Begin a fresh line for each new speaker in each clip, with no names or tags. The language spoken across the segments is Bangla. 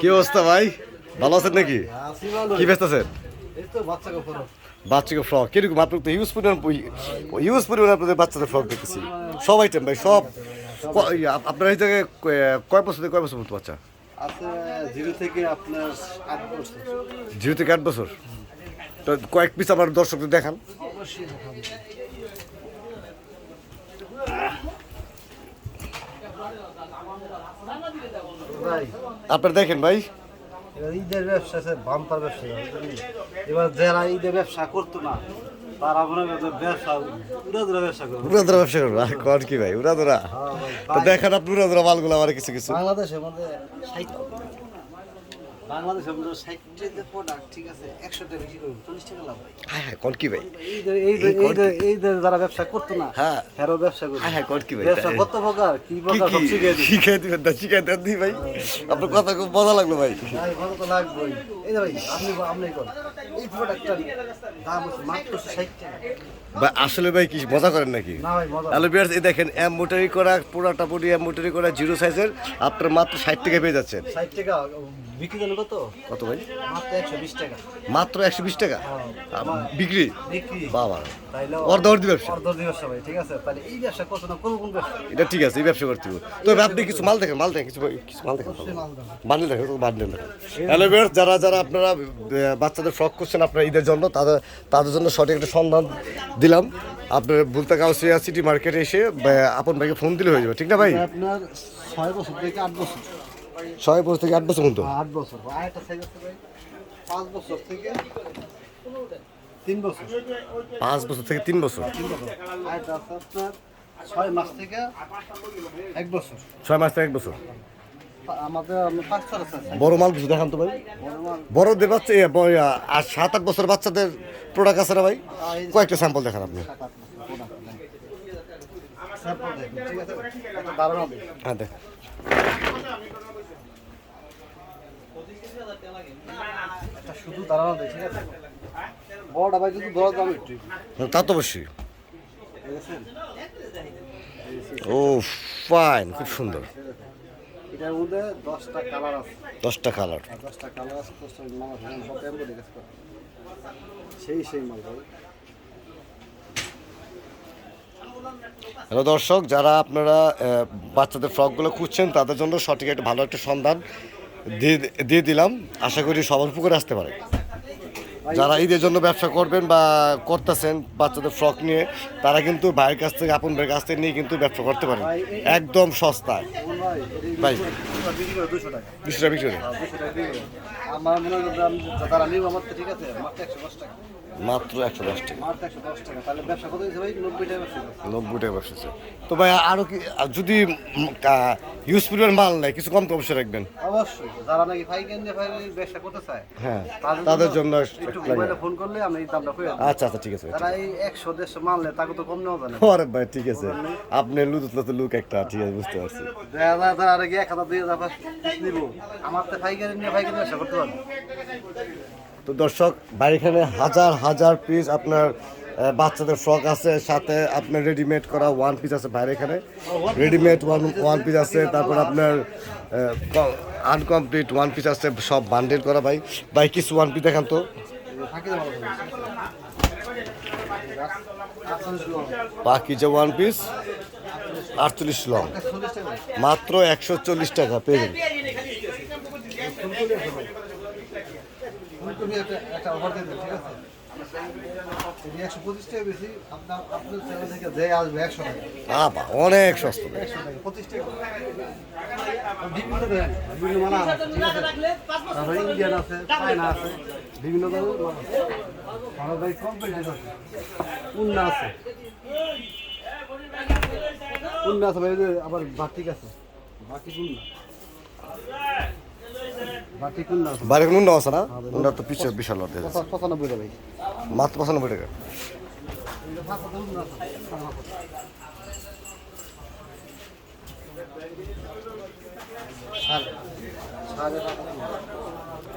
কি অবস্থা ভাই? ভালো আছেন নাকি? কি ব্যস্ত আছেন? বাচ্চাকে ফ্রক। কীরকম আপনার তো ইউজ পরিমাণ ইউজ পরিমাণ আপনাদের বাচ্চাদের ফ্রক দেখতেছি। সব আইটেম ভাই সব। আপনার এই জায়গায় কয় বছর থেকে কয় বছর মতো বাচ্চা?
জিরো থেকে আপনার আট বছর।
জিরো থেকে আট বছর? তো কয়েক পিস আমার দর্শকদের দেখান।
অবশ্যই
আপনার দেখেন ভাই।
এবার ঈদের ব্যবসা আছে বাম্পার ব্যবসা। এবার যারা ঈদের ব্যবসা করতো না তারা মনে ব্যবসা উড়া ব্যবসা করবে।
উড়াদরা ব্যবসা করব। আর কর কি ভাই উড়াদরা?
হ্যাঁ
তো
দেখেন
দেখান আপনি উড়াদরা মালগুলো আমার কিছু কিছু।
বাংলাদেশের মধ্যে ষাট বাংলাদেশের মধ্যে প্রোডাক্ট ঠিক আছে? একশো বেশি করব চল্লিশ টাকা লাভ ভাই
হ্যাঁ হ্যাঁ কি ভাই?
এইদের যারা ব্যবসা করতো না
হ্যাঁ।
হেরো ব্যবসা করতো।
হ্যাঁ হ্যাঁ কি ভাই
ব্যবসা কত প্রকার? কি
কি
প্রকার? সব
কি?
শিখিয়ে দিই
শিখাই দিবেন না শিখাই দেন দি ভাই। আপনার কথা খুব মজা লাগল ভাই।
ভাই ভালো তো লাগবেই। এই ভাই আপনি আপনি করেন এই প্রোডাক্টটার দাম মাত্র ষাট টাকা।
ভাই আসলে ভাই কি মজা করেন নাকি?
না
হ্যালো বিয়ার্স এই দেখেন এম মোটারি করা পুরাটা পুরি এম মোটারি করা জিরো সাইজের আপনার মাত্র ষাট টাকা পেয়ে যাচ্ছেন।
ষাট টাকা বিক্রি জানো কত?
কত ভাই?
মাত্র একশো বিশ টাকা।
মাত্র একশো বিশ টাকা? বিক্রি? বাবা অর্ধ অর্ধ ব্যবসা।
ভাই ঠিক আছে? তাহলে এই ব্যবসা করছ না কোন কোন ব্যবসা?
এটা ঠিক আছে এই ব্যবসা করতে হবে। তবে আপনি কিছু মাল দেখেন মাল দেখেন কিছু কিছু মাল দেখেন। বান্ডেল দেখেন বান্ডেল দেখেন। হ্যালো যারা যারা আপনারা বাচ্চাদের ফ্রক করছেন আপনার ঈদের জন্য তাদের তাদের জন্য সঠিক একটা সন্ধান দিলাম। আপনার ভুলতা কাউসিয়া সিটি মার্কেটে এসে আপন ভাইকে ফোন দিলে হয়ে যাবে ঠিক না ভাই?
আপনার ছয় বছর থেকে আট বছর।
ছয় বছর থেকে আট বছর পর্যন্ত?
আট বছর। পাঁচ বছর থেকে তিন বছর।
পাঁচ বছর থেকে তিন বছর?
ছয় মাস থেকে এক বছর।
ছয় মাস থেকে এক বছর? বড় মাল কিছু দেখান তো ভাই। বড়দের বাচ্চা আর সাত আট বছর বাচ্চাদের প্রোডাক্ট আছে না ভাই? কয়েকটা স্যাম্পল দেখান আপনি।
হ্যাঁ আট মাস প্রোডাক্ট স্যাম্পল দেখুন ঠিক আছে একটা দাঁড়ানো হবে
হ্যাঁ দেখ
একটা শুধু দাঁড়ানো হবে ঠিক আছে? বড়টা ভাই কিন্তু দশ দাম একটু।
তা তো অবশ্যই। ও ফাইন খুব সুন্দর।
এটার মধ্যে দশটা কালার আছে।
দশটা কালার
দশটা কালার আছে দশটা নাম আছে সব সেই সেই মাল ভাই।
হ্যালো দর্শক যারা আপনারা বাচ্চাদের ফ্রকগুলো খুঁজছেন তাদের জন্য সঠিক একটা ভালো একটা সন্ধান। দিয়ে দিলাম। আশা করি সবার পুকুরে আসতে পারে। যারা ঈদের জন্য ব্যবসা করবেন বা করতেছেন বাচ্চাদের ফ্রক নিয়ে, তারা কিন্তু ভাইয়ের কাছ থেকে, আপন ভাইয়ের কাছ থেকে নিয়ে কিন্তু ব্যবসা করতে পারেন। একদম
সস্তা। ভাই, দুশো টাকা। আমার মনে হয় ঠিক আছে মাত্র একশো দশ টাকা। নব্বই টাকা ব্যবসা
আছে। তো ভাই আরও কি যদি ইউজ পরিমাণ মাল নেয় কিছু কম কমসে রাখবেন।
অবশ্যই। যারা নাকি ব্যবসা করতে চায়
হ্যাঁ তাদের জন্য
ফোন করলে আমি এই দামটা
আচ্ছা আচ্ছা ঠিক আছে
তারা এই একশো দেড়শো মানলে তাকে তো কম নেওয়া যায়
আরে ভাই ঠিক আছে। আপনি লুত তো লুক একটা ঠিক আছে বুঝতে পারছি।
তারা আরে গিয়ে এক হাজার দুই হাজার নিব। আমার তো ফাইকারি নিয়ে ফাইকারি ব্যবসা করতে পারব?
তো দর্শক এখানে হাজার হাজার পিস আপনার বাচ্চাদের ফ্রক আছে, সাথে আপনার রেডিমেড করা ওয়ান পিস আছে বাইরে এখানে রেডিমেড ওয়ান ওয়ান পিস আছে, তারপর আপনার আনকমপ্লিট ওয়ান পিস আছে, সব বান্ডেল করা ভাই। ভাই, কিছু ওয়ান পিস দেখান তো। বাকি যে ওয়ান পিস আটচল্লিশ লং মাত্র একশো চল্লিশ টাকা, পেয়ে
ফুলকপি একটা একটা অফার দিয়ে দেন ঠিক আছে? একশো পঁচিশ টাকা বেশি আপনার আপনার চ্যানেল থেকে যে আসবে একশো টাকা।
বাবা অনেক সস্তা।
একশো টাকা পঁচিশ টাকা। বিভিন্ন আছে আছে? ইন্ডিয়ান আছে চায়না আছে বিভিন্ন ধরনের মাল আছে। আমার ভাই কমপ্লিট আছে। উন্না আছে। উন্না আছে ভাই আবার বাটিক আছে। বাটিক উন্না। বাটিক উন্না আছে
না? তো পিছিয়ে বিশাল
পঁচানব্বই টাকা
মাত্র পঁচানব্বই টাকা।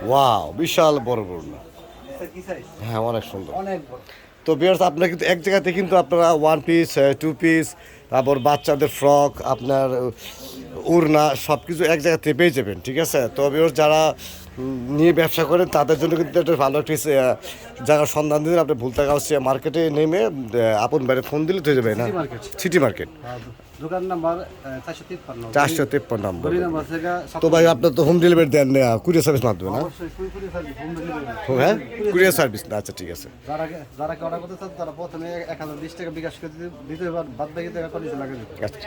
ওয়াও বিশাল বড় বড়। হ্যাঁ অনেক সুন্দর।
অনেক
তো বিয়ার্স আপনারা কিন্তু এক জায়গাতে কিন্তু আপনারা ওয়ান পিস টু পিস তারপর বাচ্চাদের ফ্রক, আপনার, উড়না সব কিছু এক জায়গাতে পেয়ে যাবেন, ঠিক আছে? তবে ওর যারা নিয়ে ব্যবসা করেন তাদের জন্য কিন্তু একটা ভালো একটা জায়গার সন্ধান দিন আপনি ভুলতাগাউসিয়া মার্কেটে নেমে আপন বাইরে ফোন দিলে তো যাবে না? সিটি মার্কেট
আর দোকান নাম্বার চারশো তিপ্পান্ন।
নম্বর। তো ভাই আপনার তো হোম ডেলিভারি দেন না কুরিয়ার সার্ভিস মাধ্যমে না? হ্যাঁ? কুরিয়ার সার্ভিস না আচ্ছা ঠিক আছে।
যারা যারা অর্ডার করতে চান তারা প্রথমে এক হাজার বিশ টাকা বিকাশ করে দিতে বাদ বাকি টাকা লাগে
আচ্ছা।